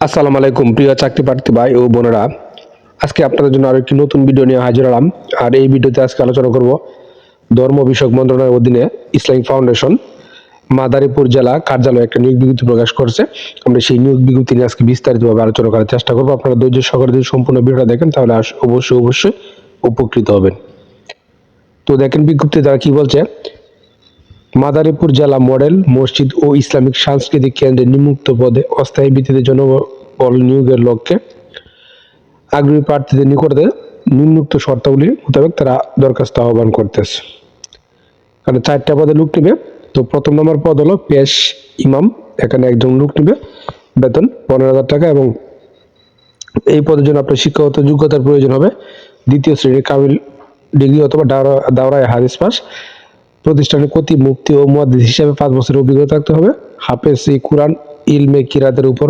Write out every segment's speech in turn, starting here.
আসসালামু আলাইকুম, প্রিয় চাকরি প্রার্থী ভাই ও বোনেরা। আজকে আপনাদের জন্য আরও একটি নতুন ভিডিও নিয়ে হাজির হলাম। আর এই ভিডিওতে আজকে আলোচনা করব ধর্ম বিষয়ক মন্ত্রণালয়ের অধীনে ইসলামিক ফাউন্ডেশন মাদারীপুর জেলা কার্যালয়ে একটা নিয়োগ বিজ্ঞপ্তি প্রকাশ করেছে। আমরা সেই নিয়োগ বিজ্ঞপ্তি নিয়ে আজকে বিস্তারিতভাবে আলোচনা করার চেষ্টা করব। আপনারা ধৈর্য সহকারে যদি সম্পূর্ণ ভিডিওটা দেখেন, তাহলে অবশ্যই অবশ্যই উপকৃত হবেন। তো দেখেন বিজ্ঞপ্তি দ্বারা কি বলছে মাদারীপুর জেলা মডেল মসজিদ ও ইসলামিক সাংস্কৃতিক কেন্দ্রে নিম্মুক্ত পদে অস্থায়ী ভিত্তিতে জনবল নিয়োগের লক্ষ্যে আগ্রহী প্রার্থীদের নিকটে নিম্নুক্ত শর্তাবলী মোতাবেক তারা দরখাস্ত আহ্বান করতেছে। কারণ চারটা পদে লোক নেবে। তো প্রথম নম্বর পদ হলো পেশ ইমাম। এখানে একজন লোক নেবে। বেতন পনেরো হাজার টাকা এবং এই পদের জন্য আপনার শিক্ষাগত যোগ্যতার প্রয়োজন হবে। দ্বিতীয় শ্রেণির কামিল ডিগ্রি অথবা দাওরা দাওরায় হাদিস পাস। প্রতিষ্ঠানের প্রতি মুক্তি ও মুয়াদ্দিস হিসাবে পাঁচ বছরের অভিজ্ঞতা থাকতে হবে। হাফেজ ই কোরআন ইলমে কিরাতের উপর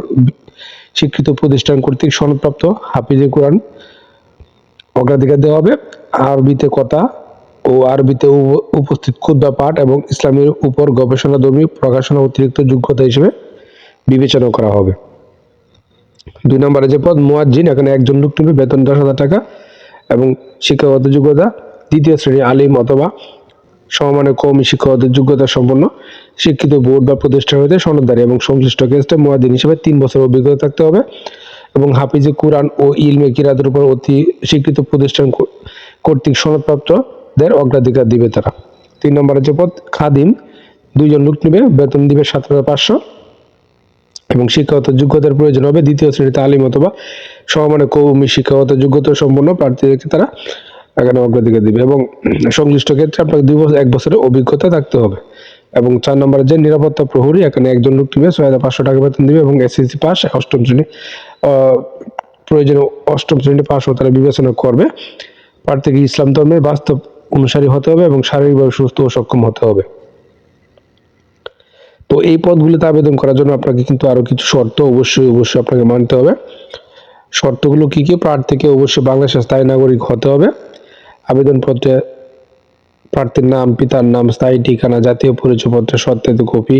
স্বীকৃত প্রতিষ্ঠান কর্তৃক সনদপ্রাপ্ত হাফিজে কোরআন অগ্রাধিকার দেওয়া হবে। আরবিতে কথা ও আরবিতে উপস্থিত খুদ্া পাঠ এবং ইসলামের উপর গবেষণাধর্মী প্রকাশনা অতিরিক্ত যোগ্যতা হিসেবে বিবেচনা করা হবে। দুই নম্বরে যে পদ, মুয়াজ্জিন, এখানে একজন লোক নেবে, বেতন দশ হাজার টাকা এবং শিক্ষাগত যোগ্যতা। দ্বিতীয় শ্রেণি আলিম অথবা সমমানের কৌমি শিক্ষাগত যোগ্যতা সম্পন্ন শিক্ষিত বোর্ড বা প্রতিষ্ঠান হইতে সনদদারি এবং সংশ্লিষ্ট কেসটে মুয়াদ্দিন হিসেবে তিন বছর অভিজ্ঞতা থাকতে হবে এবং হাফিজে কোরআন ও ইলমে কিরাতের উপর অতি স্বীকৃত প্রতিষ্ঠান কর্তৃক সনদপ্রাপ্তদের অগ্রাধিকার দিবে তারা। তিন নম্বরের যে পদ, খাদিম। দুইজন লোক নেবে, বেতন দিবে সাত হাজার পাঁচশো এবং শিক্ষাগত যোগ্যতার প্রয়োজন হবে দ্বিতীয় শ্রেণীতে আলিম অথবা সমমানে কৌমি শিক্ষাগত যোগ্যতা সম্পন্ন প্রার্থীদেরকে তারা এখানে অগ্রাধিকার দিবে এবং সংশ্লিষ্ট ক্ষেত্রে আপনাকে দুই বছর, এক বছরের অভিজ্ঞতা থাকতে হবে। এবং চার নম্বরে যে নিরাপত্তা প্রহরী, এখানে একজন লোক দিবে ছয় হাজার পাঁচশো টাকা বেতন দিবে এবং এসএসসি পাস অষ্টম শ্রেণি প্রয়োজনে অষ্টম শ্রেণি পাস ও তারা বিবেচনা করবে। প্রার্থীকে ইসলাম ধর্মের বাস্তব অনুসারী হতে হবে এবং শারীরিকভাবে সুস্থ ও সক্ষম হতে হবে। তো এই পদগুলিতে আবেদন করার জন্য আপনাকে কিন্তু আরও কিছু শর্ত অবশ্যই অবশ্যই আপনাকে মানতে হবে। শর্তগুলো কি কি? প্রার্থীকে অবশ্যই বাংলাদেশের স্থায়ী নাগরিক হতে হবে। আবেদনপত্রে প্রার্থীর নাম, পিতার নাম, স্থায়ী ঠিকানা, জাতীয় পরিচয়পত্রের সত্যায়িত কপি,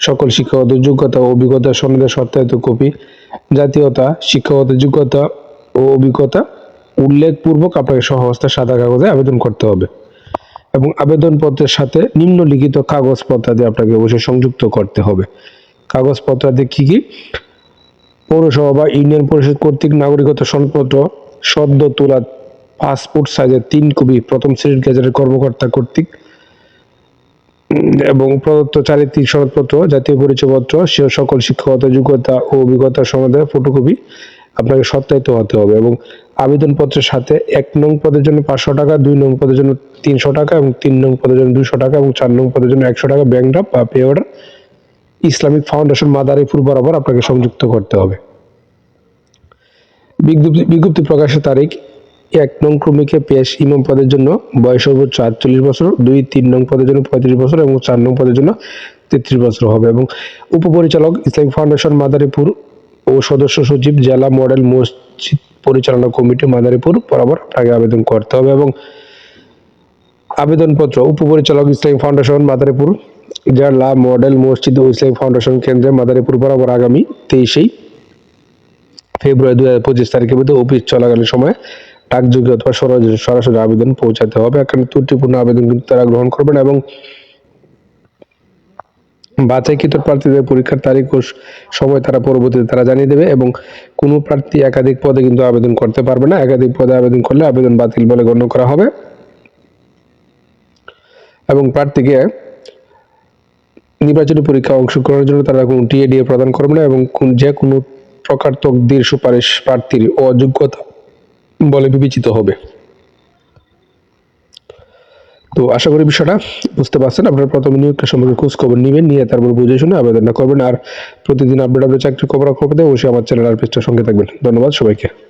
সকল শিক্ষাগত যোগ্যতা ও অভিজ্ঞতা সনদের সত্যায়িত কপি, জাতীয়তা শিক্ষাগত যোগ্যতা ও অভিজ্ঞতা উল্লেখপূর্বক আপনাকে সহস্তা সাদা কাগজে আবেদন করতে হবে এবং আবেদনপত্রের সাথে নিম্নলিখিত কাগজপত্রাদি আপনাকে অবশ্যই সংযুক্ত করতে হবে। কাগজপত্রাদি কি কি? পৌরসভা বা ইউনিয়ন পরিষদ কর্তৃক নাগরিকত্ব সনদপত্র, সদ্য তোলা পাসপোর্ট সাইজের তিন কপি প্রথম শ্রেণির গেজেটের কর্মকর্তা কর্তৃক এবং প্রদত্ত চারিত্রিক সনদপত্র, জাতীয় পরিচয়পত্র, সে সকল শিক্ষাগত যোগ্যতা ও অভিজ্ঞতা সমাধানের ফটোকপি আপনাকে সত্যায়িত হতে হবে এবং আবেদনপত্রের সাথে এক নং পদের জন্য পাঁচশো টাকা, দুই নং পদের জন্য তিনশো টাকা এবং তিন নং পদের জন্য দুশো টাকা এবং চার নং পদের জন্য একশো টাকা ব্যাংক ড্রাফট বা pay order. Islamic foundation Madaripur বরাবর আপনাকে সংযুক্ত করতে হবে। বিজ্ঞপ্তি বিজ্ঞপ্তি প্রকাশের তারিখ এক নং ক্রমিকে পেশ ইমাম পদের জন্য বয়স সর্বোচ্চ আটচল্লিশ বছর, দুই, তিন নং পদের জন্য পঁয়ত্রিশ বছর এবং চার নং পদের জন্য তেত্রিশ বছর হবে এবং উপপরিচালক ইসলামিক ফাউন্ডেশন মাদারীপুর ও সদস্য সচিব জেলা মডেল মসজিদ পরিচালনা কমিটি মাদারীপুর বরাবর আপনাকে আবেদন করতে হবে এবং আবেদনপত্র উপপরিচালক ইসলামিক ফাউন্ডেশন মাদারীপুর, জেলা মডেল মসজিদ ও ইসলামিক ফাউন্ডেশন কেন্দ্রে মাদারীপুর বরাবর আগামী তেইশেই ফেব্রুয়ারি দুই হাজার পঁচিশ তারিখের মধ্যে অফিস চলাকালীন সময় ডাকযোগে অথবা সরাসরি আবেদন পৌঁছাতে হবে। এখানে ত্রুটিপূর্ণ আবেদন কিন্তু তারা গ্রহণ করবেন এবং বাছাইকৃত প্রার্থীদের পরীক্ষার তারিখ ও সময় তারা পরবর্তীতে তারা জানিয়ে দেবে এবং কোনো প্রার্থী একাধিক পদে কিন্তু আবেদন করতে পারবে না। একাধিক পদে আবেদন করলে আবেদন বাতিল বলে গণ্য করা হবে এবং প্রার্থীকে নির্বাচনী পরীক্ষা অংশগ্রহণের জন্য তারা কোনো টিএডিএ প্রদান করবে না এবং যে কোনো প্রকার তকদির সুপারিশ প্রার্থীর অযোগ্যতা বলে বিবেচিত হবে। তো আশা করি বিষয়টা বুঝতে পারছেন। আপনারা প্রথমে নিয়োগটা সম্পর্কে খোঁজ খবর নেবেন, নিয়ে তারপর বুঝে শুনে আবেদনটা করবেন। আর প্রতিদিন আপডেট আপডেট চাকরি খবর খবর দেবেন অবশ্যই আমার চ্যানেল আর পেজটার সঙ্গে থাকবেন। ধন্যবাদ সবাইকে।